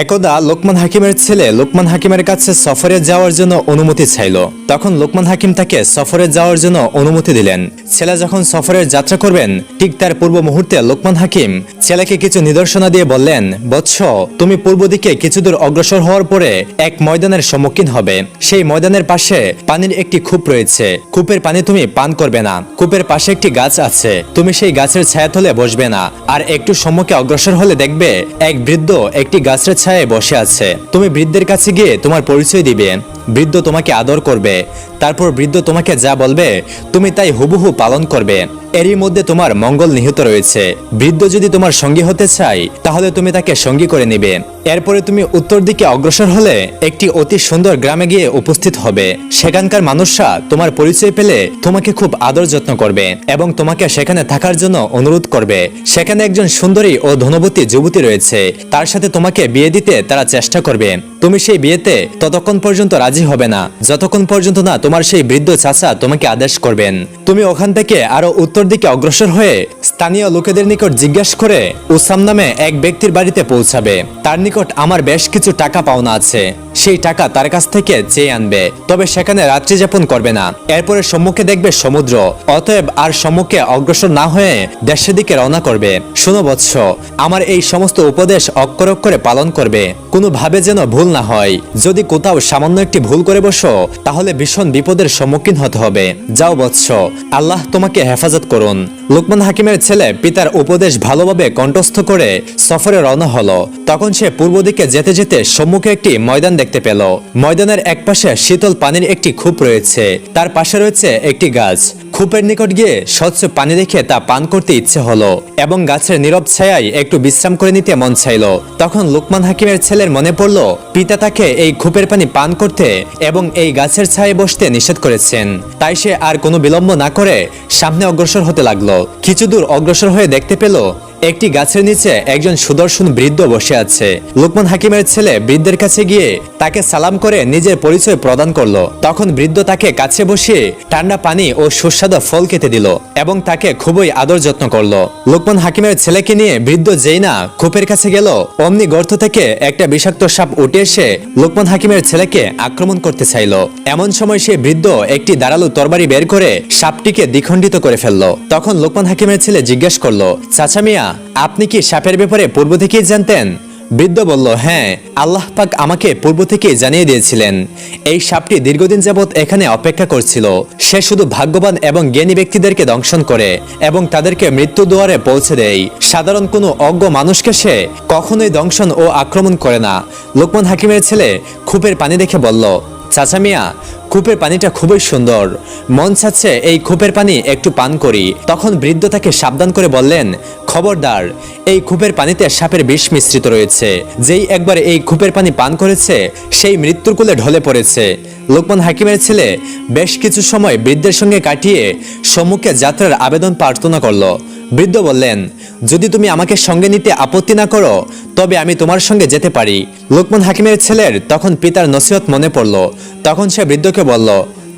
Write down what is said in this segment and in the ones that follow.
একদা লোকমান হাকিমের ছেলে লোকমান হাকিমের কাছে সফরে যাওয়ার জন্য অনুমতি চাইল। তখন লোকমান হাকিম তাকে সফরে যাওয়ার জন্য অনুমতি দিলেন। ছেলে যখন সফরের যাত্রা করবেন, ঠিক তার পূর্ব মুহূর্তে লোকমান হাকিম ছেলেকে কিছু নিদর্শনা দিয়ে বললেন, বৎস, তুমি পূর্ব দিকে কিছু দূর অগ্রসর হওয়ার পরে এক ময়দানের সম্মুখীন হবে। সেই ময়দানের পাশে পানির একটি কূপ রয়েছে। কূপের পানি তুমি পান করবে না। কূপের পাশে একটি গাছ আছে। তুমি সেই গাছের ছায়াতলে বসবে না। আর একটু সম্মুখে অগ্রসর হলে দেখবে, এক বৃদ্ধ একটি গাছের ছায়ায় বসে আছে। তুমি বৃদ্ধের কাছে গিয়ে তোমার পরিচয় দিবে। বৃদ্ধ তোমাকে আদর করবে। তারপর বৃদ্ধ তোমাকে যা বলবে, তুমি তাই হুবহু পালন করবে। এরই মধ্যে তোমার মঙ্গল নিহিত রয়েছে। বৃদ্ধ যদি তোমার সঙ্গী হতে চাই তাহলে তুমি তাকে সঙ্গী করে নিবে। এরপরে তুমি উত্তর দিকে অগ্রসর হলে একটি অতি সুন্দর গ্রামে গিয়ে উপস্থিত হবে। সেখানকার মানুষরা তোমার পরিচয় পেলে তোমাকে খুব আদর যত্ন করবে এবং তোমাকে সেখানে থাকার জন্য অনুরোধ করবে। সেখানে একজন সুন্দরী ও ধনবতী যুবতী রয়েছে। তার সাথে তোমাকে বিয়ে দিতে তারা চেষ্টা করবে। তুমি সেই বিয়েতে ততক্ষণ পর্যন্ত রাজি হবে না। যতক্ষণ পর্যন্ত না তোমার সেই বৃদ্ধ চাচা তোমাকে আদেশ করবেন। তুমি ওখান থেকে আরও উত্তর দিকে অগ্রসর হয়ে স্থানীয় লোকেদের নিকট জিজ্ঞাসা করে উসাম নামে এক ব্যক্তির বাড়িতে পৌঁছাবে। তার নিকট আমার বেশ কিছু টাকা পাওনা আছে। সেই টাকা তার কাছ থেকে চেয়ে আনবে। তবে সেখানে রাত্রি যাপন করবে না। এরপরে সম্মুখে দেখবে সমুদ্র। অতএব আর সম্মুখে অগ্রসর না হয়ে দেশের দিকে রওনা করবে। শুনো বৎস, আমার এই সমস্ত উপদেশ অক্ষর অক্ষরে পালন করবে। কোনোভাবে যেন ভুল না হয়। যদি কোথাও সামান্য একটি ভুল করে বসো, তাহলে ভীষণ বিপদের সম্মুখীন হতে হবে। যাও বৎস, আল্লাহ তোমাকে হেফাজত করুন। লুকমান হাকিমের ছেলে পিতার উপদেশ ভালোভাবে কণ্ঠস্থ করে সফরে রওনা হলো। তখন সে পূর্ব দিকে যেতে যেতে সম্মুখে একটি ময়দান দেখতে পেল। ময়দানের একপাশে শীতল পানির একটি কূপ রয়েছে। তার পাশে রয়েছে একটি গাছ। কূপের নিকট গিয়ে স্বচ্ছ পানি দেখে তা পান করতে ইচ্ছে হলো এবং গাছের নীরব ছায়ায় একটু বিশ্রাম করে নিতে মন চাইল। তখন লুকমান হাকিমের ছেলের মনে পড়ল, পিতা তাকে এই খুপের পানি পান করতে এবং এই গাছের ছায়ায় বসতে নিষেধ করেছেন। তাই সে আর কোনো বিলম্ব না করে সামনে অগ্রসর হতে লাগল। কিছু দূর অগ্রসর হয়ে দেখতে পেল একটি গাছের নিচে একজন সুদর্শন বৃদ্ধ বসে আছে। লোকমান হাকিমের ছেলে বৃদ্ধের কাছে গিয়ে তাকে সালাম করে নিজের পরিচয় প্রদান করল। তখন বৃদ্ধ তাকে কাছে বসিয়ে ঠান্ডা পানি ও সুস্বাদু ফল খেতে দিল এবং তাকে খুবই আদর যত্ন করল। লোকমান হাকিমের ছেলেকে নিয়ে বৃদ্ধ যেই না কূপের কাছে গেল, অমনি গর্ত থেকে একটা বিষাক্ত সাপ উঠে এসে লোকমান হাকিমের ছেলেকে আক্রমণ করতে চাইল। এমন সময় সে বৃদ্ধ একটি দাঁড়াল তরবারি বের করে সাপটিকে দ্বিখণ্ডিত করে ফেলল। তখন লোকমান হাকিমের ছেলে জিজ্ঞেস করল, চাচা মিয়া আপনি কি সাপের ব্যাপারে পূর্ব থেকেই জানতেন? বৃদ্ধ বলল হ্যাঁ আল্লাহ পাক আমাকে পূর্ব থেকে জানিয়ে দিয়েছিলেন। এই সাপটি দীর্ঘদিন যাবৎ এখানে অপেক্ষা করছিল। সে শুধু ভাগ্যবান এবং জ্ঞানী ব্যক্তিদেরকে দংশন করে এবং তাদেরকে মৃত্যু দুয়ারে পৌঁছে দেয়। সাধারণ কোনো অজ্ঞ মানুষকে সে কখনোই দংশন ও আক্রমণ করে না। লোকমান হাকিমের ছেলে খুপের পানি দেখে বলল, চাচা মিয়া কূপের পানিটা খুবই সুন্দর। মন চাচ্ছে এই কূপের পানি একটু পান করি। তখন বৃদ্ধ তাকে সাবধান করে বললেন খবরদার, এই কূপের পানিতে সাপের বিষ মিশ্রিত রয়েছে। যেই একবার এই কূপের পানি পান করেছে, সেই মৃত্যুর কোলে ঢলে পড়েছে। লোকমান হাকিমের ছেলে বেশ কিছু সময় বৃদ্ধের সঙ্গে কাটিয়ে সম্মুখে যাত্রার আবেদন প্রার্থনা করল। বৃদ্ধ বললেন, যদি তুমি আমাকে সঙ্গে নিতে আপত্তি না করো, তবে আমি তোমার সঙ্গে যেতে পারি। লোকমান হাকিমের ছেলের তখন পিতার নসিহত মনে পড়ল। তখন সে বৃদ্ধকে বলল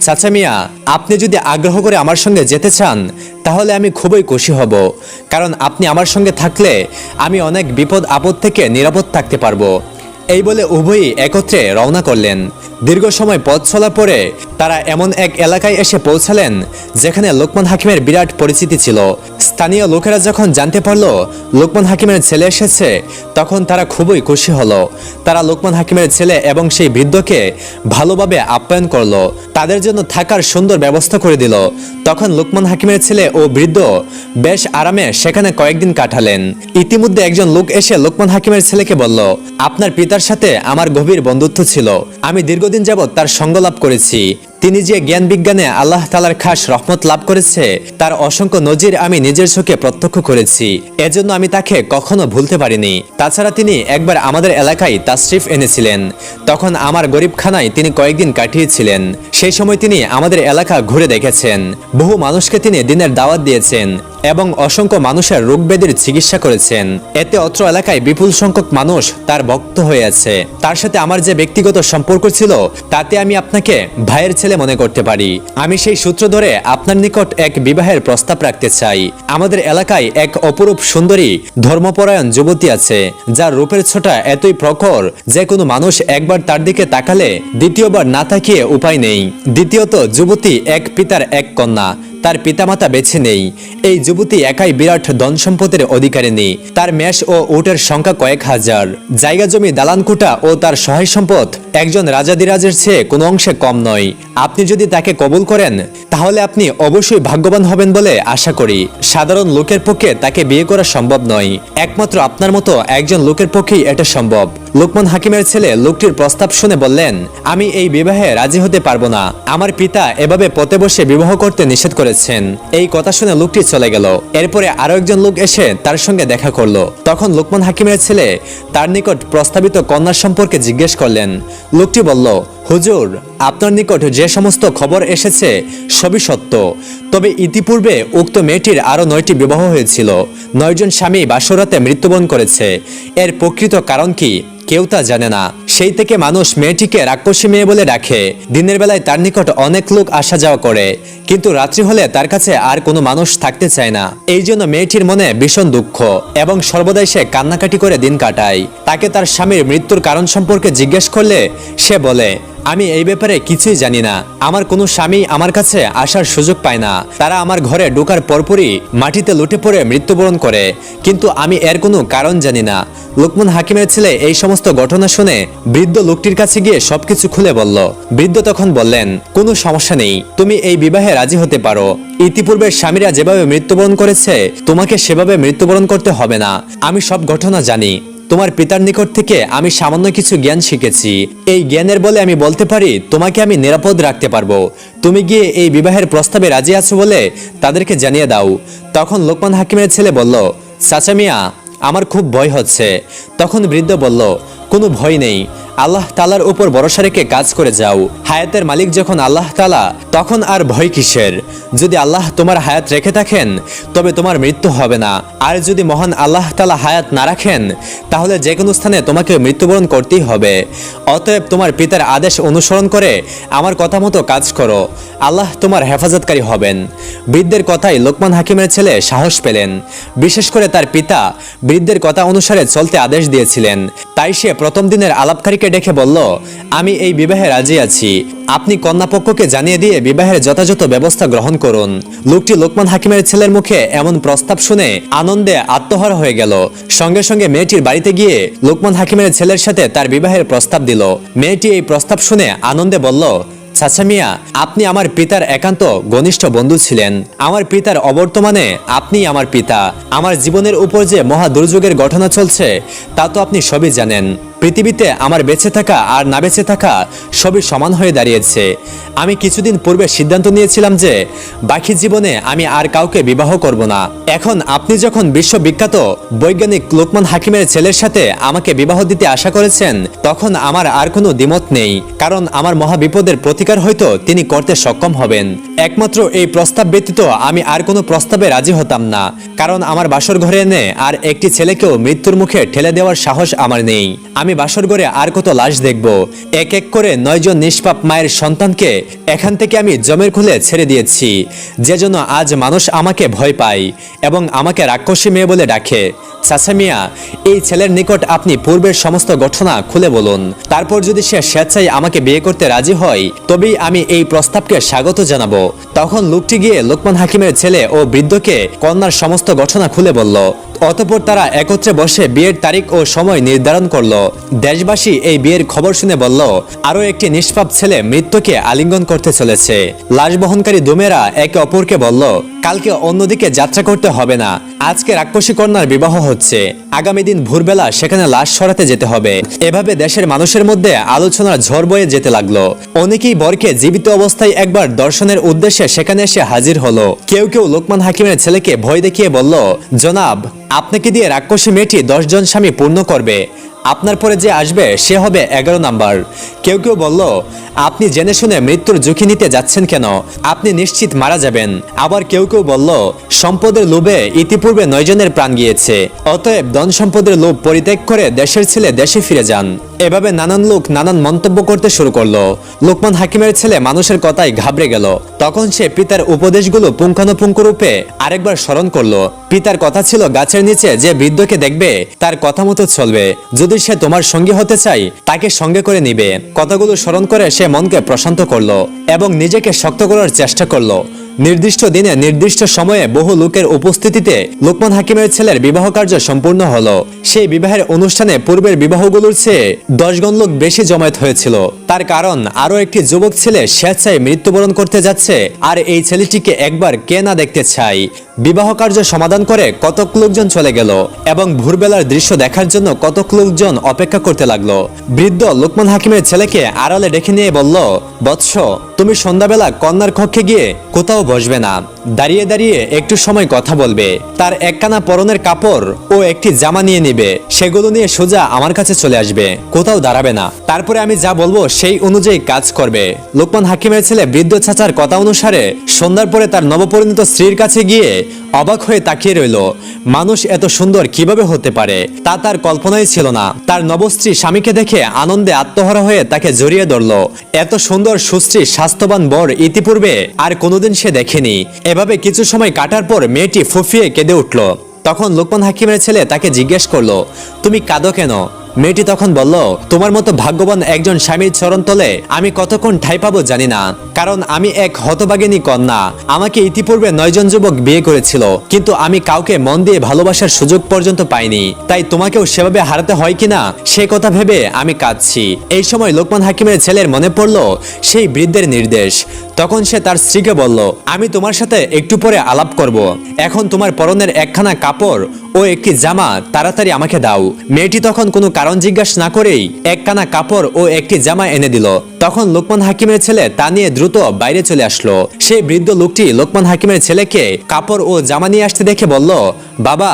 চাচা মিয়া, আপনি যদি আগ্রহ করে আমার সঙ্গে যেতে চান, তাহলে আমি খুবই খুশি হব। কারণ আপনি আমার সঙ্গে থাকলে আমি অনেক বিপদ আপদ থেকে নিরাপদ থাকতে পারব। এই বলে উভয়ই একত্রে রওনা করলেন। দীর্ঘ সময় পথ চলার পরে তারা এমন এক এলাকায় এসে পৌঁছালেন, যেখানে লোকমান হাকিমের বিরাট পরিচিতি ছিল। স্থানীয় লোকেরা যখন জানতে পারল লোকমান হাকিমের ছেলে এসেছে, তখন তারা খুবই খুশি হলো। তারা লোকমান হাকিমের ছেলে এবং সেই বৃদ্ধকে ভালোভাবে আপ্যায়ন করল, তাদের জন্য থাকার সুন্দর ব্যবস্থা করে দিল। তখন লোকমান হাকিমের ছেলে ও বৃদ্ধ বেশ আরামে সেখানে কয়েকদিন কাটালেন। ইতিমধ্যে একজন লোক এসে লোকমান হাকিমের ছেলেকে বলল, আপনার পিতার সাথে আমার গভীর বন্ধুত্ব ছিল। আমি দীর্ঘদিন যাবৎ তার সঙ্গ লাভ করেছি। তিনি যে জ্ঞান বিজ্ঞানে আল্লাহ তালার খাস রহমত লাভ করেছে, তার অসংখ্য নজির আমি নিজের চোখে প্রত্যক্ষ করেছি। এজন্য আমি তাকে কখনো ভুলতে পারিনি। তাছাড়া তিনি একবার আমাদের এলাকায় তাশরিফ এনেছিলেন। তখন আমার গরিবখানায় তিনি কয়েকদিন কাটিয়েছিলেন। সেই সময় তিনি আমাদের এলাকা ঘুরে দেখেছেন। বহু মানুষকে তিনি দিনের দাওয়াত দিয়েছেন এবং অসংখ্য মানুষের রোগ ব্যাধির চিকিৎসা করেছেন। এতে অত্র এলাকায় বিপুল সংখ্যক মানুষ তার ভক্ত হয়ে আছে। তার সাথে আমার যে ব্যক্তিগত সম্পর্ক ছিল, তাতে আমি আপনাকে ভাইয়ের ছেলে ছেলে মনে করতে পারি। আমি সেই সূত্র ধরে আপনার নিকট এক বিবাহের প্রস্তাব রাখতে চাই। আমাদের এলাকায় এক অপরূপ সুন্দরী ধর্মপরায়ণ যুবতী আছে, যার রূপের ছোটা এতই প্রখর যে কোনো মানুষ একবার তার দিকে তাকালে দ্বিতীয়বার না তাকিয়ে উপায় নেই। দ্বিতীয়ত, যুবতী এক পিতার এক কন্যা। তার পিতামাতা বেছে নেই। এই যুবতী একাই বিরাট ধন সম্পদের অধিকারিণী। তার মেষ ও উটের সংখ্যা কয়েক হাজার। জায়গা জমি দালানকুটা ও তার সহায় সম্পদ একজন রাজাদিরাজের চেয়ে কোনো অংশে কম নয়। আপনি যদি তাকে কবুল করেন, তাহলে আপনি অবশ্যই ভাগ্যবান হবেন বলে আশা করি। সাধারণ লোকের পক্ষে তাকে বিয়ে করা সম্ভব নয়। একমাত্র আপনার মতো একজন লোকের পক্ষেই এটা সম্ভব। লোকমান হাকিমের ছেলে লোকটির প্রস্তাব শুনে বললেন, আমি এই বিবাহে রাজি হতে পারব না। আমার পিতা এভাবে পথে বসে বিবাহ করতে নিষেধ করেছেন এই কথা শুনে লোকটি চলে গেল। এরপরে আরও একজন লোক এসে তার সঙ্গে দেখা করল। তখন লোকমান হাকিমের ছেলে তার নিকট প্রস্তাবিত কন্যার সম্পর্কে জিজ্ঞেস করলেন। লোকটি বলল, হুজুর, আপনার নিকট যে সমস্ত খবর এসেছে সবই সত্য। তবে ইতিপূর্বে উক্ত মেয়েটির আরও নয়টি বিবাহ হয়েছিল। নয়জন স্বামী বাসরাতে মৃত্যুবরণ করেছে। এর প্রকৃত কারণ কি কেউ তা জানে না। সেই থেকে মানুষ মেয়েটিকে রাক্ষসী মেয়ে বলে ডাকে। দিনের বেলায় তার নিকট অনেক লোক আসা যাওয়া করে। কিন্তু রাত্রি হলে তার কাছে আর কোনো মানুষ থাকতে চায় না। এই জন্য মেয়েটির মনে ভীষণ দুঃখ এবং সর্বদাই সে কান্নাকাটি করে দিন কাটায়। তাকে তার স্বামীর মৃত্যুর কারণ সম্পর্কে জিজ্ঞেস করলে সে বলে আমি এই ব্যাপারে কিছুই জানি না। আমার কোনো স্বামী আমার কাছে আসার সুযোগ পায় না। তারা আমার ঘরে ঢোকার পরপরই মাটিতে লুটে পড়ে মৃত্যুবরণ করে। কিন্তু আমি এর কোনো কারণ জানি না। লোকমান হাকিমের ছেলে এই সমস্ত ঘটনা শুনে বৃদ্ধ লোকটির কাছে গিয়ে সবকিছু খুলে বলল। বৃদ্ধ তখন বললেন, কোনো সমস্যা নেই। তুমি এই বিবাহে রাজি হতে পারো। ইতিপূর্বে স্বামীরা যেভাবে মৃত্যুবরণ করেছে, তোমাকে সেভাবে মৃত্যুবরণ করতে হবে না। আমি সব ঘটনা জানি। তোমার পিতার নিকট থেকে আমি সামান্য কিছু জ্ঞান শিখেছি। এই জ্ঞানের বলে আমি বলতে পারি, তোমাকে আমি নিরাপদ রাখতে পারব। তুমি গিয়ে এই বিবাহের প্রস্তাবে রাজি আছো বলে তাদেরকে জানিয়ে দাও। তখন লোকমান হাকিমের ছেলে বলল, চাচা মিয়া, আমার খুব ভয় হচ্ছে। তখন বৃদ্ধ বলল কোনো ভয় নেই। আল্লাহ তালার উপর ভরসা রেখে কাজ করে যাও। হায়াতের মালিক যখন আল্লাহ তালা তখন আর ভয় কিসের? যদি আল্লাহ তোমার হায়াত রেখে থাকেন, তবে তোমার মৃত্যু হবে না। আর যদি মহান আল্লাহ তালা হায়াত না রাখেন, তাহলে যে কোনো স্থানে তোমাকে মৃত্যুবরণ করতেই হবে। অতএব তোমার পিতার আদেশ অনুসরণ করে আমার কথা মতো কাজ করো। আল্লাহ তোমার হেফাজতকারী হবেন। বৃদ্ধের কথাই লোকমান হাকিমের ছেলে সাহস পেলেন। বিশেষ করে তার পিতা বৃদ্ধের কথা অনুসারে চলতে আদেশ দিয়েছিলেন। তাই সে প্রথম দিনের আলাপকারীকে ডেকে বলল, আমি এই বিবাহে রাজি আছি। আপনি কন্যাপক্ষকে জানিয়ে দিয়ে বিবাহের যথাযথ ব্যবস্থা গ্রহণ করুন। লোকটি লোকমান হাকিমের ছেলের মুখে এমন প্রস্তাব শুনে আনন্দে আত্মহারা হয়ে গেল। সঙ্গে সঙ্গে মেয়েটির বাড়িতে গিয়ে লোকমান হাকিমের ছেলের সাথে তার বিবাহের প্রস্তাব দিল। মেয়েটি এই প্রস্তাব শুনে আনন্দে বলল, চাচা মিয়া, আপনি আমার পিতার একান্ত ঘনিষ্ঠ বন্ধু ছিলেন। আমার পিতার অবর্তমানে আপনি আমার পিতা। আমার জীবনের উপর যে মহা দুর্যোগের ঘটনা চলছে, তা তো আপনি সবই জানেন। পৃথিবীতে আমার বেঁচে থাকা আর না বেঁচে থাকা সবই সমান হয়ে দাঁড়িয়েছে। আমি কিছুদিন পূর্বে সিদ্ধান্ত নিয়েছিলাম যে, বাকি জীবনে আমি আর কাউকে বিবাহ করব না। এখন আপনি যখন বিশ্ববিখ্যাত বৈজ্ঞানিক লোকমান হাকিমের ছেলের সাথে আমাকে বিবাহ দিতে আশা করেছেন, তখন আমার আর কোনো দ্বিমত নেই, কারণ আমার মহা বিপদের প্রতিকার হয়তো তিনি করতে সক্ষম হবেন। একমাত্র এই প্রস্তাব ব্যতীত আমি আর কোনো প্রস্তাবে রাজি হতাম না, কারণ আমার বাসর ঘরে এনে আর একটি ছেলেকেও মৃত্যুর মুখে ঠেলে দেওয়ার সাহস আমার নেই। আমি বাসর ঘরে আর কত লাশ দেখব? এক এক করে নয়জন নিষ্পাপ মায়ের সন্তানকে এখান থেকে আমি জমের খুলে ছেড়ে দিয়েছি। যে জন্য আজ মানুষ আমাকে ভয় পায় এবং আমাকে রাক্ষসী মেয়ে বলে ডাকে। চাচা মিয়া, এই ছেলের নিকট আপনি পূর্বের সমস্ত ঘটনা খুলে বলুন। তারপর যদি সে স্বেচ্ছায় আমাকে বিয়ে করতে রাজি হয়, তবেই আমি এই প্রস্তাবকে স্বাগত জানাব। তখন লোকটি গিয়ে লোকমান হাকিমের ছেলে ও বৃদ্ধকে কন্যার সমস্ত ঘটনা খুলে বলল। অতপর তারা একত্রে বসে বিয়ের তারিখ ও সময় নির্ধারণ করল। দেশবাসী এই বিয়ের খবর শুনে বলল, আরও একটি নিষ্পাপ ছেলে মৃত্যুকে আলিঙ্গন করতে চলেছে। লাশ বহনকারী দুমেরা একে অপরকে বলল কালকে অন্যদিকে যাত্রা করতে হবে না। আজকে রাক্ষসী কন্যার বিবাহ হচ্ছে। আগামী দিন ভোরবেলা সেখানে লাশ সরাতে যেতে হবে। এভাবে দেশের মানুষের মধ্যে আলোচনার ঝড় বয়ে যেতে লাগল। অনেকেই বরকে জীবিত অবস্থায় একবার দর্শনের উদ্দেশ্যে সেখানে এসে হাজির হলো। কেউ কেউ লোকমান হাকিমের ছেলেকে ভয় দেখিয়ে বলল, জনাব, আপনাকে দিয়ে রাক্ষসী মেয়েটি দশজন স্বামী পূর্ণ করবে। আপনার পরে যে আসবে, সে হবে এগারো নাম্বার। কেউ কেউ বলল, আপনি জেনে শুনে মৃত্যুর ঝুঁকি নিতে যাচ্ছেন কেন? আপনি নিশ্চিত মারা যাবেন। আবার কেউ কেউ বলল, সম্পদের লোভে ইতিপূর্বে নয়জনের প্রাণ গিয়েছে। অতএব ধন সম্পদের লোভ পরিত্যাগ করে দেশের ছেলে দেশে ফিরে যান। এভাবে নানান লোক নানান মন্তব্য করতে শুরু করল। লোকমান হাকিমের ছেলে মানুষের কথায় ঘাবড়ে গেল। তখন সে পিতার উপদেশগুলো পুঙ্খানুপুঙ্খ রূপে আরেকবার স্মরণ করল। পিতার কথা ছিল গাছের নিচে যে বৃদ্ধকে দেখবে, তার কথা মতো চলবে। যদি সে তোমার সঙ্গী হতে চাই তাকে সঙ্গে করে নিবে। কথাগুলো স্মরণ করে সে মনকে প্রশান্ত করল এবং নিজেকে শক্ত করার চেষ্টা করল। নির্দিষ্ট দিনে, নির্দিষ্ট সময়ে বহু লোকের উপস্থিতিতে লোকমান হাকিমের ছেলের বিবাহ কার্য সম্পূর্ণ হলো। সেই বিবাহের অনুষ্ঠানে পূর্বের বিবাহগুলোর চেয়ে দশগণ লোক বেশি জমায়েত হয়েছিল। তার কারণ আরও একটি যুবক ছেলে স্বেচ্ছায় মৃত্যুবরণ করতে যাচ্ছে, আর এই ছেলেটিকে একবার কে না দেখতে চাই? বিবাহ কার্য সমাধান করে কতক লোকজন চলে গেল, এবং ভোরবেলার দৃশ্য দেখার জন্য কতক লোকজন অপেক্ষা করতে লাগল? বৃদ্ধ লোকমান হাকিমের ছেলেকে আড়ালে ডেকে নিয়ে বলল, বৎস, তুমি সন্ধ্যাবেলা কন্যার কক্ষে গিয়ে কোথাও বসবে না। দাঁড়িয়ে দাঁড়িয়ে একটু সময় কথা বলবে। তার একখানা পরনের কাপড় ও একটি জামা নিয়ে নিবে। সেগুলো নিয়ে সোজা আমার কাছে চলে আসবে। কোথাও দাঁড়াবে না। তারপরে আমি যা বলব সেই অনুযায়ী কাজ করবে। লোকমান হাকিমের ছেলে বৃদ্ধ চাচার কথা অনুসারে সন্ধ্যার পরে তার নবপরিণত স্ত্রীর কাছে গিয়ে অবাক হয়ে তাকিয়ে রইল। মানুষ এত সুন্দর কীভাবে হতে পারে? তা তার কল্পনাই ছিল না। তার নবস্ত্রী স্বামীকে দেখে আনন্দে আত্মহারা হয়ে তাকে জড়িয়ে ধরল। এত সুন্দর সুশ্রী স্বাস্থ্যবান বর ইতিপূর্বে আর কোনোদিন সে দেখেনি। এভাবে কিছু সময় কাটার পর মেয়েটি ফুফিয়ে কেঁদে উঠল। তখন লোকমান হাকিমের ছেলে তাকে জিজ্ঞেস করল, তুমি কাঁদো কেন? মেয়েটি তখন বলল, তোমার মতো ভাগ্যবান একজন স্বামীর চরণ তলে আমি কতক্ষণ ঠাই পাবো জানি না। কারণ আমি এক হতবাগিনী কন্যা। আমাকে ইতিপূর্বে নয়জন যুবক বিয়ে করেছিল, কিন্তু আমি কাউকে মন দিয়ে ভালোবাসার সুযোগ পর্যন্ত পাইনি। তাই তোমাকেও সেভাবে হারাতে হয় কিনা সে কথা ভেবে আমি কাঁদছি। এই সময় লোকমান হাকিমের ছেলের মনে পড়ল সেই বৃদ্ধের নির্দেশ। তখন সে তার স্ত্রীকে বলল, আমি তোমার সাথে একটু পরে আলাপ করব। এখন তোমার পরনের একখানা কাপড় ও একটি জামা তাড়াতাড়ি আমাকে দাও। মেয়েটি তখন কোনো কারণ জিজ্ঞাসা না করেই একখানা কাপড় ও একটি জামা এনে দিল। তখন লোকমান হাকিমের ছেলে তা নিয়ে দ্রুত বাইরে চলে আসলো। সেই বৃদ্ধ লোকটি লোকমান হাকিমের ছেলেকে কাপড় ও জামা নিয়ে আসতে দেখে বলল, বাবা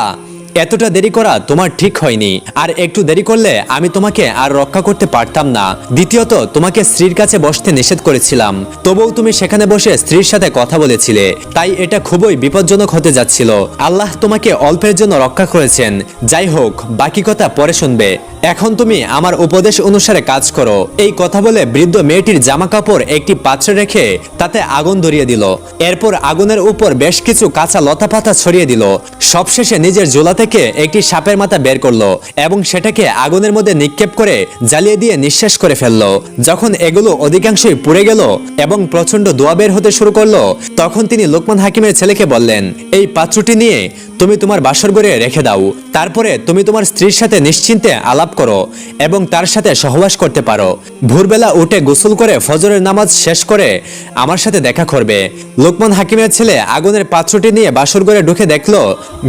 এতটা দেরি করা তোমার ঠিক হয়নি। আর একটু দেরি করলে আমি তোমাকে আর রক্ষা করতে পারতাম না। দ্বিতীয়ত, তোমাকে স্ত্রীর কাছে বসতে নিষেধ করেছিলাম। তবুও তুমি সেখানে বসে স্ত্রীর সাথে কথা বলেছিলে। তাই এটা খুবই বিপজ্জনক হতে যাচ্ছিল। আল্লাহ তোমাকে অল্পের জন্য রক্ষা করেছেন। যাই হোক, বাকি কথা পরে শুনবে। এখন তুমি আমার উপদেশ অনুসারে কাজ করো। এই কথা বলে বৃদ্ধ মেয়েটির জামা কাপড় একটি পাত্রে রেখে তাতে আগুন ধরিয়ে দিল। এরপর আগুনের উপর বেশ কিছু কাঁচা লতা পাতা ছড়িয়ে দিল। সবশেষে নিজের জোলা থেকে একটি সাপের মাথা বের করল এবং সেটাকে আগুনের মধ্যে নিক্ষেপ করে জ্বালিয়ে দিয়ে নিঃশেষ করে ফেলল। যখন এগুলো অধিকাংশই পুড়ে গেল এবং প্রচণ্ড দোয়া বের হতে শুরু করল, তখন তিনি লোকমান হাকিমের ছেলেকে বললেন, এই পাত্রটি নিয়ে তুমি তোমার বাসর ঘরে রেখে দাও। তারপরে তুমি তোমার স্ত্রীর সাথে নিশ্চিন্তে আলাপ করো এবং তার সাথে সহবাস করতে পারো। ভোরবেলা উঠে গোসল করে ফজরের নামাজ শেষ করে আমার সাথে দেখা করবে। লোকমান হাকিমের ছেলে আগুনের পাত্রটি নিয়ে বাসর ঘরে ঢুকে দেখল,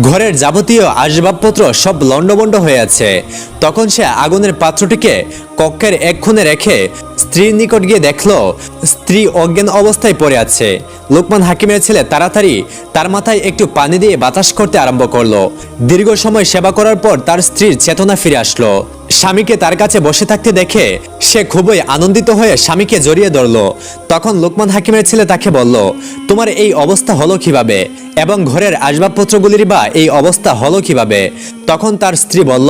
ঘরের যাবতীয় আসবাবপত্র সব লণ্ডভণ্ড হয়ে আছে। তখন সে আগুনের পাত্রটিকে কক্ষের এক খুনে রেখে স্ত্রীর নিকট গিয়ে দেখল, স্ত্রী অজ্ঞান অবস্থায় পড়ে আছে। লোকমান হাকিমের ছেলে তাড়াতাড়ি তার মাথায় একটু পানি দিয়ে বাতাস করতে আরম্ভ করল। দীর্ঘ সময় সেবা করার পর তার স্ত্রীর চেতনা ফিরে আসলো। স্বামীকে তার কাছে বসে থাকতে দেখে সে খুবই আনন্দিত হয়ে স্বামীকে জড়িয়ে ধরল। তখন লোকমান হাকিমের ছেলে তাকে বলল, তোমার এই অবস্থা হলো কীভাবে? এবং ঘরের আসবাবপত্রগুলির বা এই অবস্থা হলো কীভাবে? তখন তার স্ত্রী বলল,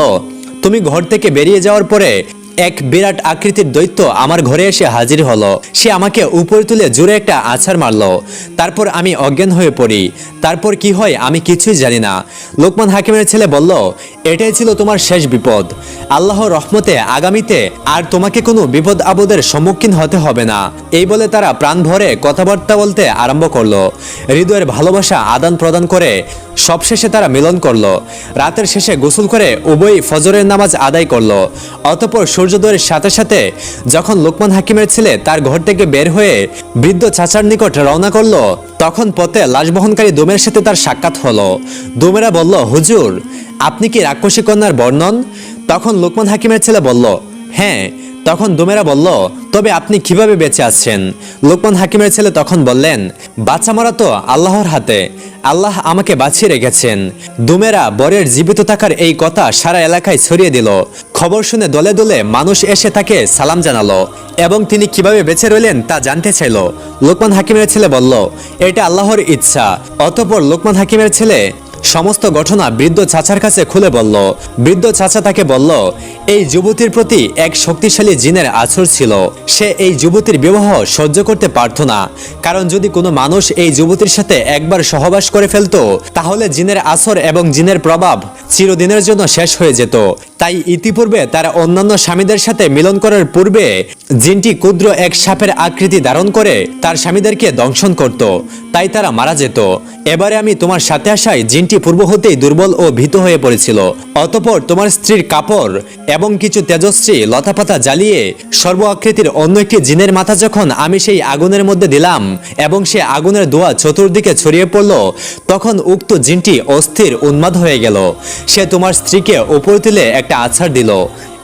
তুমি ঘর থেকে বেরিয়ে যাওয়ার পরে এক বিরাট আকৃতির দৈত্য আমার ঘরে এসে হাজির হলো। সে আমাকে উপরে তুলে জোরে একটা আছাড় মারলো। তারপর আমি অজ্ঞান হয়ে পড়ি। তারপর কি হয় আমি কিছুই জানি না। লোকমান হাকিমের ছেলে বলল, এটাই ছিল তোমার শেষ বিপদ। আল্লাহর রহমতে আগামীতে আর তোমাকে কোনো বিপদ আপদের সম্মুখীন হতে হবে না। এই বলে তারা প্রাণ ভরে কথাবার্তা বলতে আরম্ভ করল। হৃদয়ের ভালোবাসা আদান প্রদান করে সবশেষে তারা মিলন করল। রাতের শেষে গোসল করে উভয়ই ফজরের নামাজ আদায় করল। অতপর সূর্যোদয়ের সাথে সাথে যখন লোকমান হাকিমের ছেলে তার ঘর থেকে বের হয়ে বৃদ্ধ চাচার নিকট রওনা করল, তখন পথে লাশ বহনকারী দোমের সাথে তার সাক্ষাৎ হলো। দোমেরা বলল, হুজুর, আপনি কি রাক্ষসী কন্যার বর্ণন? তখন লোকমান হাকিমের ছেলে বলল হ্যাঁ তখন দুমেরা বলল, তবে আপনি কীভাবে বেঁচে আছেন? লোকমান হাকিমের ছেলে তখন বললেন, বাচ্চা মারা তো আল্লাহর হাতে। আল্লাহ আমাকে বাঁচিয়ে রেখেছেন। দুমেরা বরের জীবিত থাকার এই কথা সারা এলাকায় ছড়িয়ে দিল। খবর শুনে দলে দলে মানুষ এসে তাকে সালাম জানালো এবং তিনি কীভাবে বেঁচে রইলেন তা জানতে চাইল। লোকমান হাকিমের ছেলে বলল, এটা আল্লাহর ইচ্ছা। অতঃপর লোকমান হাকিমের ছেলে সমস্ত ঘটনা বৃদ্ধ চাচার কাছে খুলে বলল। বৃদ্ধ চাচা তাকে বলল, এই যুবতীর প্রতি এক শক্তিশালী জিনের আছর ছিল। সে এই যুবতীর বিবাহ সহ্য করতে পারত না। কারণ যদি কোনো মানুষ এই যুবতীর সাথে একবার সহবাস করে ফেলতো, তাহলে জিনের আসর এবং জিনের প্রভাব চিরদিনের জন্য শেষ হয়ে যেত। তাই ইতিপূর্বে তারা অন্যান্য স্বামীদের সাথে মিলন করার পূর্বে জিনটি ক্ষুদ্র এক সাপের আকৃতি ধারণ করে তার স্বামীদেরকে দংশন করত। তাই তারা মারা যেত। এবারে আমি তোমার সাথে আসায় জিনটি পূর্ব হতেই দুর্বল ও ভীত হয়ে পড়েছিল। অতপর তোমার স্ত্রীর কাপড় এবং কিছু তেজস্ত্রী লতাপাতা জ্বালিয়ে সর্ব আকৃতির অন্য একটি জিনের মাথা যখন আমি সেই আগুনের মধ্যে দিলাম এবং সে আগুনের দোয়া চতুর্দিকে ছড়িয়ে পড়ল, তখন উক্ত জিনটি অস্থির উন্মাদ হয়ে গেল। সে তোমার স্ত্রীকে উপর তুলে একটা আছাড় দিল।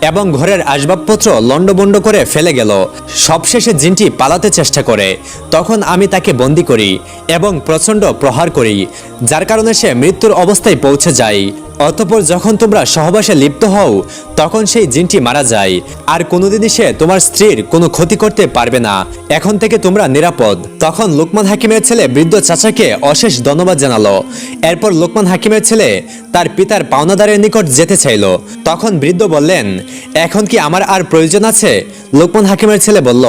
এবং ঘরের আসবাবপত্র লণ্ডবণ্ড করে ফেলে গেল। সবশেষে জিনটি পালাতে চেষ্টা করে। তখন আমি তাকে বন্দি করি এবং প্রচণ্ড প্রহার করি, যার কারণে সে মৃত্যুর অবস্থায় পৌঁছে যায়। অতপর যখন তোমরা সহবাসে লিপ্ত হও, তখন সেই জিনটি মারা যায়। আর কোনোদিনই সে তোমার স্ত্রীর কোনো ক্ষতি করতে পারবে না। এখন থেকে তোমরা নিরাপদ। তখন লোকমান হাকিমের ছেলে বৃদ্ধ চাচাকে অশেষ ধন্যবাদ জানালো। এরপর লোকমান হাকিমের ছেলে তার পিতার পাওনাদারের নিকট যেতে চাইল। তখন বৃদ্ধ বললেন এখন কি আমার আর প্রয়োজন আছে? লোকমান হাকিমের ছেলে বলল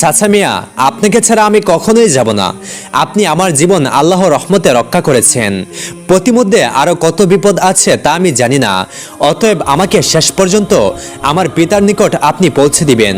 চাচা মিয়া, আপনাকে ছাড়া আমি কখনোই যাব না। আপনি আমার জীবন আল্লাহ রহমতে রক্ষা করেছেন। প্রতিমধ্যে আরও কত বিপদ আছে তা আমি জানি না। অতএব আমাকে শেষ পর্যন্ত আমার পিতার নিকট আপনি পৌঁছে দিবেন।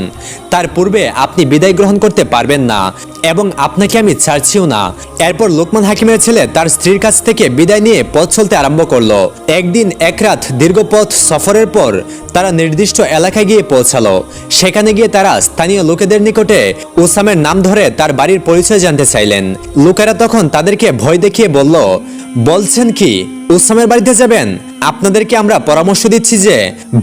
তার পূর্বে আপনি বিদায় গ্রহণ করতে পারবেন না এবং আপনাকে আমি ছাড়ছিও না। এরপর লোকমান হাকিমের ছেলে তার স্ত্রীর কাছ থেকে বিদায় নিয়ে পথ চলতে আরম্ভ করল। একদিন এক রাত দীর্ঘ পথ সফরের পর তারা নির্দিষ্ট এলাকায় গিয়ে পৌঁছালো। সেখানে গিয়ে তারা স্থানীয় লোকেদের নিকটে ওসামের নাম ধরে তার বাড়ির পরিচয় জানতে চাইলেন। লোকেরা তখন তাদেরকে ভয় দেখিয়ে বলল বলছেন কি, উসামের বাড়িতে যাবেন? আপনাদেরকে আমরা পরামর্শ দিচ্ছি যে,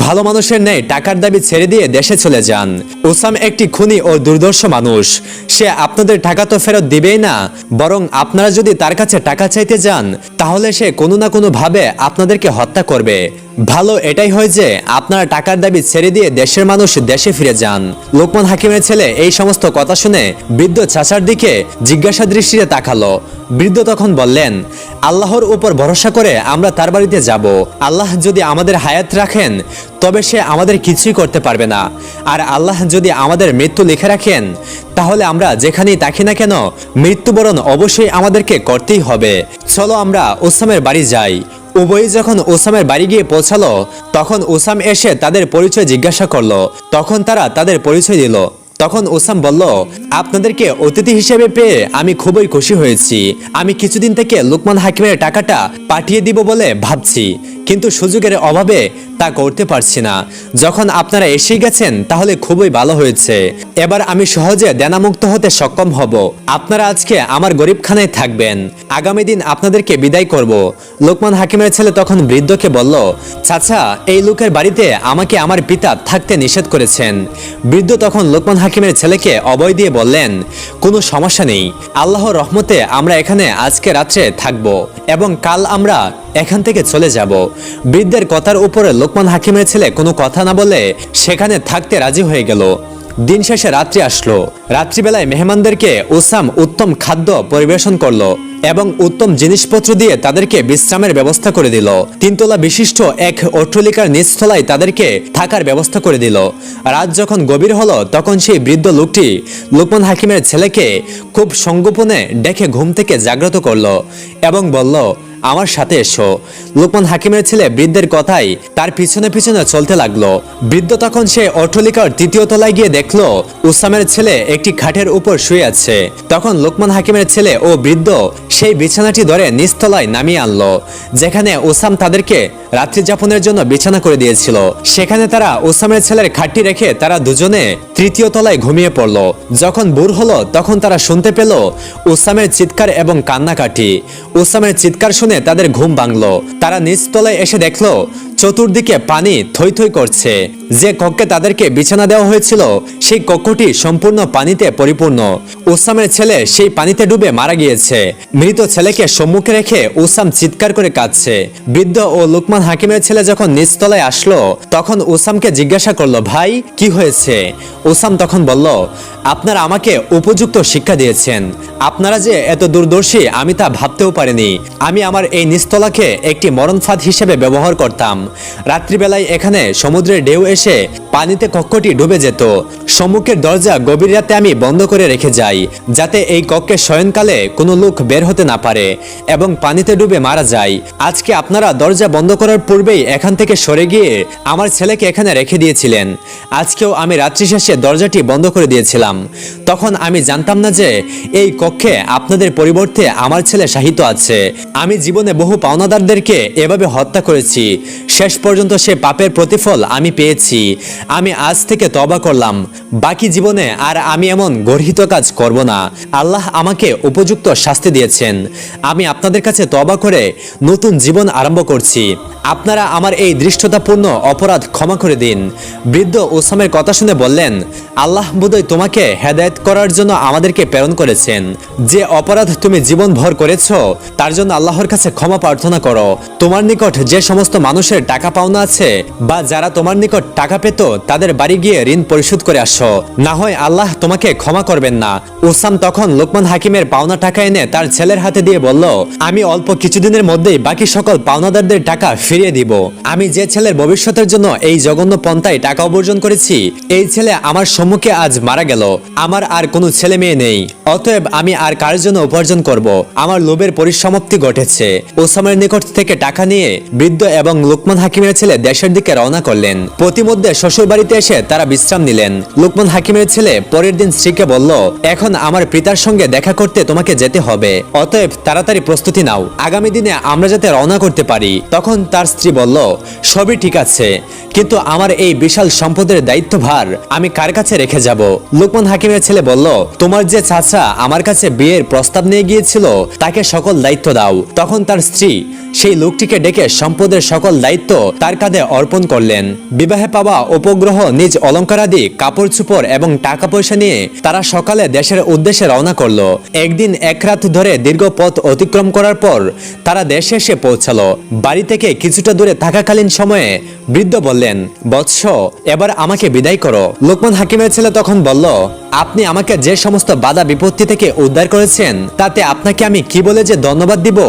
ভালো মানুষের নেই টাকার দাবি ছেড়ে দিয়ে দেশে চলে যান। উসাম একটি খুনি ও দুর্দর্শ মানুষ। সে আপনাদের টাকা তো ফেরত দিবেই না, বরং আপনারা যদি তার কাছে টাকা চাইতে যান, তাহলে সে কোনো না কোনো ভাবে আপনাদেরকে হত্যা করবে। ভালো এটাই হয় যে, আপনারা টাকার দাবি ছেড়ে দিয়ে দেশের মানুষ দেশে ফিরে যান। লোকমান হাকিমের ছেলে এই সমস্ত কথা শুনে বৃদ্ধ চাচার দিকে জিজ্ঞাসা দৃষ্টিতে তাকালো। বৃদ্ধ তখন বললেন আল্লাহর উপর ভরসা করে আমরা তার বাড়িতে যাব। আল্লাহ যদি আমাদের হায়াত রাখেন, তবে সে আমাদের কিছুই করতে পারবে না। আর আল্লাহ যদি আমাদের মৃত্যু লিখে রাখেন, তাহলে আমরা যেখানেই থাকি না কেন, মৃত্যুবরণ অবশ্যই আমাদেরকে করতেই হবে। চলো আমরা ওসামের বাড়ি যাই। উভয়ই যখন ওসামের বাড়ি গিয়ে পৌঁছালো, তখন ওসাম এসে তাদের পরিচয় জিজ্ঞাসা করল। তখন তারা তাদের পরিচয় দিল। তখন ওসাম বলল, আপনাদেরকে অতিথি হিসেবে পেয়ে আমি খুবই খুশি হয়েছি। আমি কিছুদিন থেকে লোকমান হাকিমের টাকাটা পাঠিয়ে দিব বলে ভাবছি। কিন্তু সুযোগের অভাবে তা করতে পারছি না। যখন আপনারা এসে গেছেন, তাহলে খুবই ভালো হয়েছে। এবার আমি সহজে দেনামুক্ত হতে সক্ষম হব। আপনারা আজকে আমার গরিবখানায় থাকবেন। আগামী দিন আপনাদেরকে বিদায় করব। লোকমান হাকিমের ছেলে তখন বৃদ্ধকে বলল, চাচা, এই লোকের বাড়িতে আমাকে আমার পিতা থাকতে নিষেধ করেছেন। বৃদ্ধ তখন লোকমান হাকিমের ছেলেকে অবয় দিয়ে বললেন, কোনো সমস্যা নেই। আল্লাহর রহমতে আমরা এখানে আজকে রাত্রে থাকব এবং কাল আমরা এখান থেকে চলে যাব। বৃদ্ধের কথার উপরে লোকমান হাকিমের ছেলে কোনো কথা না বলে সেখানে থাকতে রাজি হয়ে গেল। দিন শেষে রাত্রি আসলো। রাত্রিবেলায় মেহমানদেরকে ওসাম উত্তম খাদ্য পরিবেশন করল এবং উত্তম জিনিসপত্র দিয়ে তাদেরকে বিশ্রামের ব্যবস্থা করে দিল। তিনতলা বিশিষ্ট এক অট্টলিকার নিচতলায় তাদেরকে থাকার ব্যবস্থা করে দিল। রাত যখন গভীর হলো, তখন সেই বৃদ্ধ লোকটি লোকমান হাকিমের ছেলেকে খুব সঙ্গোপনে ডেকে ঘুম থেকে জাগ্রত করল এবং বলল আমার সাথে এসো। লোকমান হাকিমের ছেলে বৃদ্ধের কথাই তার পিছনে পিছনে চলতে লাগল। বৃদ্ধ তখন সে অট্টলিকার তৃতীয় তলায় গিয়ে দেখল, উসামের ছেলে একটি খাটের উপর শুয়ে আছে। তখন লোকমান হাকিমের ছেলে ও বৃদ্ধ সেই বিছানাটি ধরে নিচতলায় নামিয়ে আনলো, যেখানে ওসাম তাদেরকে রাত্রি যাপনের জন্য বিছানা করে দিয়েছিল। সেখানে তারা ওসামের ছেলের খাটটি রেখে তারা দুজনে তৃতীয় তলায় ঘুমিয়ে পড়ল। যখন ভোর হলো, তখন তারা শুনতে পেল ওসামের চিৎকার এবং কান্নাকাটি। ওসামের চিৎকার শুনে শুনে তাদের ঘুম ভাঙলো। তারা নিচতলায় এসে দেখল, চতুর্দিকে পানি থই থই করছে। যে কক্ষে তাদেরকে বিছানা দেওয়া হয়েছিল, সেই কক্ষটি সম্পূর্ণ পানিতে পরিপূর্ণ। উসামের ছেলে সেই পানিতে ডুবে মারা গিয়েছে। মৃত ছেলেকে সম্মুখে রেখে উসাম চিৎকার করে কাঁদছে। বৃদ্ধ ও লুকমান হাকিমের ছেলে যখন নিচতলায় আসলো, তখন উসামকে জিজ্ঞাসা করল, ভাই, কি হয়েছে? উসাম তখন বলল, আপনারা আমাকে উপযুক্ত শিক্ষা দিয়েছেন। আপনারা যে এত দূরদর্শী আমি তা ভাবতেও পারিনি। আমি আমার এই নিস্তলাকে একটি মরণফাঁদ হিসেবে ব্যবহার করতাম। রাত্রিবেলায় এখানে সমুদ্রের ঢেউ এসে পানিতে কক্ষটি ডুবে যেত। সম্মুখের দরজা গভীর রাতে আমি বন্ধ করে রেখে যাই, যাতে এই কক্ষে শয়নকালে কোনো লোক বের হতে না পারে এবং পানিতে ডুবে মারা যায়। আজকে আপনারা দরজা বন্ধ করার পূর্বেই এখান থেকে সরে গিয়ে আমার ছেলেকে এখানে রেখে দিয়েছিলেন। আজকেও আমি রাত্রি শেষে দরজাটি বন্ধ করে দিয়েছিলাম। তখন আমি জানতাম না যে এই কক্ষে আপনাদের পরিবর্তে আমার ছেলে সাহিত্য আছে। আমি জীবনে বহু পাওনাদারদেরকে এভাবে হত্যা করেছি। শেষ পর্যন্ত সে পাপের প্রতিফল আমি পেয়েছি। আমি আজ থেকে তবা করলাম। বাকি জীবনে আর আমি এমন গর্হিত কাজ করব না। আল্লাহ আমাকে উপযুক্ত শাস্তি দিয়েছেন। আমি আপনাদের কাছে তবা করে নতুন জীবন আরম্ভ করছি। আপনারা আমার এই দৃষ্টতাপূর্ণ অপরাধ ক্ষমা করে দিন। বৃদ্ধ ওসামের কথা শুনে বললেন, আল্লাহ বোধহয় তোমাকে হেদায়েত করার জন্য আমাদেরকে প্রেরণ করেছেন। যে অপরাধ তুমি জীবনভর করেছ, তার জন্য আল্লাহর কাছে ক্ষমা প্রার্থনা করো। তোমার নিকট যে সমস্ত মানুষের টাকা পাওনা আছে, বা যারা তোমার নিকট টাকা পেত, তাদের বাড়ি গিয়ে ঋণ পরিশোধ করে আসো। না হয় আল্লাহ তোমাকে ক্ষমা করবেন না। ওসাম তখন লোকমান হাকিমের পাওনা টাকা এনে তার ছেলের হাতে দিয়ে বলল, আমি অল্প কিছুদিনের মধ্যেই বাকি সকল পাওনাদারদের টাকা ফিরিয়ে দিব। আমি যে ছেলের ভবিষ্যতের জন্য এই জঘন্য পন্থায় টাকা উপার্জন করেছি, এই ছেলে আমার সম্মুখে আজ মারা গেল। আমার আর কোনো ছেলে মেয়ে নেই। অতএব আমি আর কার জন্য উপার্জন করব। আমার লোভের পরিসমাপ্তি ঘটেছে। ওসামের নিকট থেকে টাকা নিয়ে বৃদ্ধ এবং লোকমান হাকিমের ছেলে দেশের দিকে রওনা করলেন। প্রতিমধ্যে শ্বশুর বাড়িতে এসে তারা বিশ্রাম নিলেন। লোকমান হাকিমের ছেলে পরের দিন স্ত্রীকে বলল, এখন আমার পিতার সঙ্গে দেখা করতে তোমাকে যেতে হবে। অতএব তাড়াতাড়ি প্রস্তুতি নাও। আগামী দিনে আমরা যাতে রওনা করতে পারি। তখন তার স্ত্রী বলল, সবই ঠিক আছে, কিন্তু আমার এই বিশাল সম্পদের দায়িত্বভার আমি কার কাছে রেখে যাব? লোকমান হাকিমের ছেলে বলল, তোমার যে চাচা আমার কাছে বিয়ের প্রস্তাব নিয়ে গিয়েছিল, তাকে সকল দায়িত্ব দাও। তখন তার স্ত্রী সেই লোকটিকে ডেকে সম্পদের সকল দায়িত্ব তার কাঁধে অর্পণ করলেন। বিবাহে পাওয়া উপগ্রহ নিজ অলঙ্কারাদি, কাপড় চুপড় এবং টাকা পয়সা নিয়ে তারা সকালে দেশের উদ্দেশ্যে রওনা করল। একদিন এক রাত ধরে দীর্ঘ পথ অতিক্রম করার পর তারা দেশে এসে পৌঁছালো। বাড়ি থেকে কিছুটা দূরে থাকাকালীন সময়ে বৃদ্ধ বললেন, বৎস, এবার আমাকে বিদায় করো। লোকমান হাকিমের ছেলে তখন বলল, আপনি আমাকে যে সমস্ত বাধা বিপত্তি থেকে উদ্ধার করেছেন, তাতে আপনাকে আমি কি বলে যে ধন্যবাদ দিব,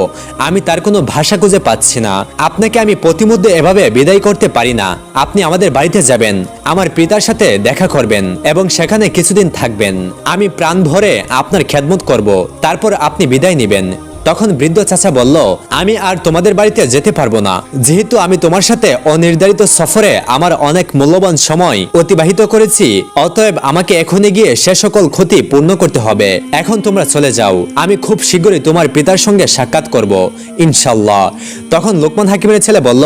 আমি তার কোনো ভাষা খুঁজে পাচ্ছি না। আপনাকে আমি প্রতিমধ্যে এভাবে বিদায় করতে পারি না। আপনি আমাদের বাড়িতে যাবেন, আমার পিতার সাথে দেখা করবেন এবং সেখানে কিছুদিন থাকবেন। আমি প্রাণ ভরে আপনার খেদমত করব। তারপর আপনি বিদায় নেবেন। তখন বৃদ্ধ চাচা বলল, আমি আর তোমাদের বাড়িতে যেতে পারব না। যেহেতু আমি তোমার সাথে অনির্ধারিত সফরে আমার অনেক মূল্যবান সময় অতিবাহিত করেছি, অতএব আমাকে এখনই গিয়ে সে সকল ক্ষতি পূর্ণ করতে হবে। এখন তোমরা চলে যাও। আমি খুব শীঘ্রই তোমার পিতার সঙ্গে সাক্ষাৎ করব ইনশাল্লাহ তখন লোকমান হাকিমের ছেলে বলল,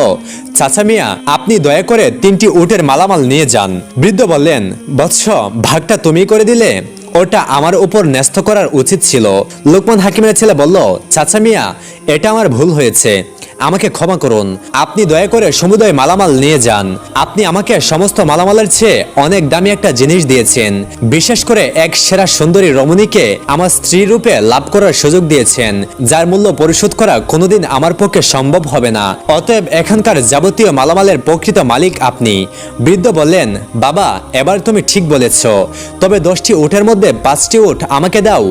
চাচা মিয়া, আপনি দয়া করে তিনটি উটের মালামাল নিয়ে যান। বৃদ্ধ বললেন, বৎস, ভাগটা তুমি করে দিলে? ওটা আমার উপর ন্যস্ত করার উচিত ছিল। লোকমান হাকিমের ছেলে বলল, চাচা মিয়া, এটা আমার ভুল হয়েছে। আমাকে ক্ষমা করুন। আপনি দয়া করে সমুদয় মালামাল নিয়ে যান। আপনি আমাকে সমস্ত মালামালের চেয়ে অনেক দামি একটা জিনিস দিয়েছেন। বিশেষ করে এক সেরা সুন্দরী রমণীকে আমার স্ত্রী রূপে লাভ করার সুযোগ দিয়েছেন, যার মূল্য পরিশোধ করা কোনোদিন আমার পক্ষে সম্ভব হবে না। অতএব এখানকার যাবতীয় মালামালের প্রকৃত মালিক আপনি। বৃদ্ধ বললেন, বাবা, এবার তুমি ঠিক বলেছ। তবে দশটি উটের মধ্যে পাঁচটি উট আমাকে দাও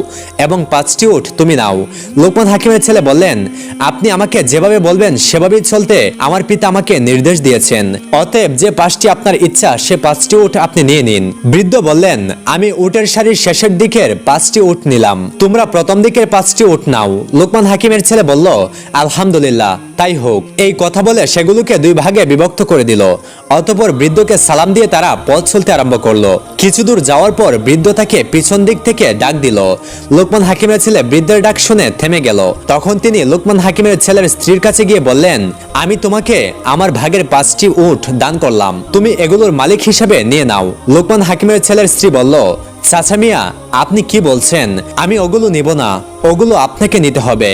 এবং পাঁচটি উট তুমি নাও। লোকমান হাকিমের ছেলে বললেন, আপনি আমাকে যেভাবে বলবেন, সেভাবেই চলতে আমার পিতা আমাকে নির্দেশ দিয়েছেন। অতএব যে পাঁচটি আপনার ইচ্ছা, সে পাঁচটি উট আপনি নিয়ে নিন। বৃদ্ধ বললেন, আমি উটের সারির শেষের দিকের পাঁচটি উট নিলাম। তোমরা প্রথম দিকের পাঁচটি উট নাও। লোকমান হাকিমের ছেলে বলল, আলহামদুলিল্লাহ, তাই হোক। এই কথা বলে সেগুলোকে দুই ভাগে বিভক্ত করে দিল। অতপর বৃদ্ধকে সালাম দিয়ে তারা পথ চলতে আরম্ভ করল। কিছু দূর যাওয়ার পর বৃদ্ধ তাকে পিছন দিক থেকে ডাক দিল। লোকমান হাকিমের ছেলে বৃদ্ধের ডাক শুনে থেমে গেল। তখন তিনি লোকমান হাকিমের ছেলের স্ত্রীর কাছে গিয়ে বললেন, আমি তোমাকে আমার ভাগের পাঁচটি উঠ দান করলাম। তুমি এগুলোর মালিক হিসাবে নিয়ে নাও। লোকমান হাকিমের ছেলের স্ত্রী বলল, চাচা মিয়া, আপনি কি বলছেন? আমি ওগুলো নিব না। ওগুলো আপনাকে নিতে হবে।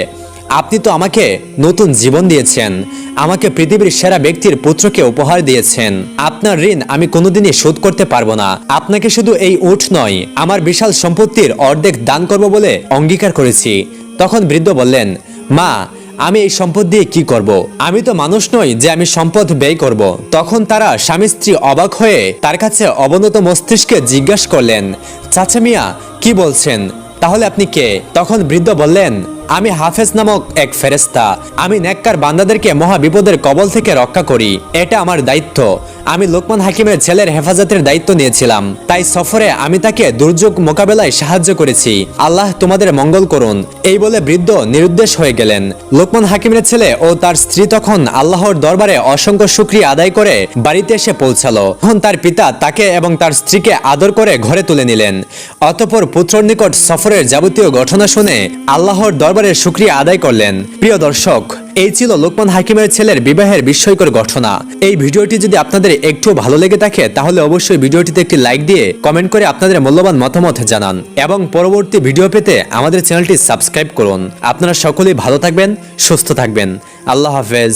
আপনি তো আমাকে নতুন জীবন দিয়েছেন। আমাকে পৃথিবীর সেরা ব্যক্তির পুত্রকে উপহার দিয়েছেন। আপনার ঋণ আমি কোনোদিনই শোধ করতে পারব না। আপনাকে শুধু এই উঠ নয়, আমার বিশাল সম্পত্তির অর্ধেক দান করব বলে অঙ্গীকার করেছি। তখন বৃদ্ধ বললেন, মা, আমি এই সম্পদ দিয়ে কি করব? আমি তো মানুষ নই যে আমি সম্পদ ব্যয় করব। তখন তারা স্বামী স্ত্রী অবাক হয়ে তার কাছে অবনত মস্তিষ্কে জিজ্ঞাসা করলেন, চাচা মিয়া, কি বলছেন? তাহলে আপনি কে? তখন বৃদ্ধ বললেন আমি হাফেজ নামক এক ফেরেস্তা আমি নেককার বান্দাদেরকে মহা বিপদের কবল থেকে রক্ষা করি। এটা আমার দায়িত্ব। আমি লোকমান হাকিমের ছেলের হেফাজতের দায়িত্ব নিয়েছিলাম। তাই সফরে আমি তাকে দুর্যোগ মোকাবেলায় সাহায্য করেছি। আল্লাহ তোমাদের মঙ্গল করুন। এই বলে বৃদ্ধ নিরুদ্দেশ হয়ে গেলেন। লোকমান হাকিমের ছেলে ও তার স্ত্রী তখন আল্লাহর দরবারে অসংখ্য শুক্রিয়া আদায় করে বাড়িতে এসে পৌঁছালো। তখন তার পিতা তাকে এবং তার স্ত্রীকে আদর করে ঘরে তুলে নিলেন। অতঃপর পুত্রর নিকট সফরের যাবতীয় ঘটনা শুনে আল্লাহর দরবারে শুক্রিয়া আদায় করলেন। প্রিয় দর্শক, এই ছিল লোকমান হাকিমের ছেলের বিবাহের বিস্ময়কর ঘটনা। এই ভিডিওটি যদি আপনাদের একটু ভালো লেগে থাকে, তাহলে অবশ্যই ভিডিওটিতে একটি লাইক দিয়ে কমেন্ট করে আপনাদের মূল্যবান মতামত জানান। এবং পরবর্তী ভিডিও পেতে আমাদের চ্যানেলটি সাবস্ক্রাইব করুন। আপনারা সকলেই ভালো থাকবেন, সুস্থ থাকবেন। আল্লাহ হাফেজ।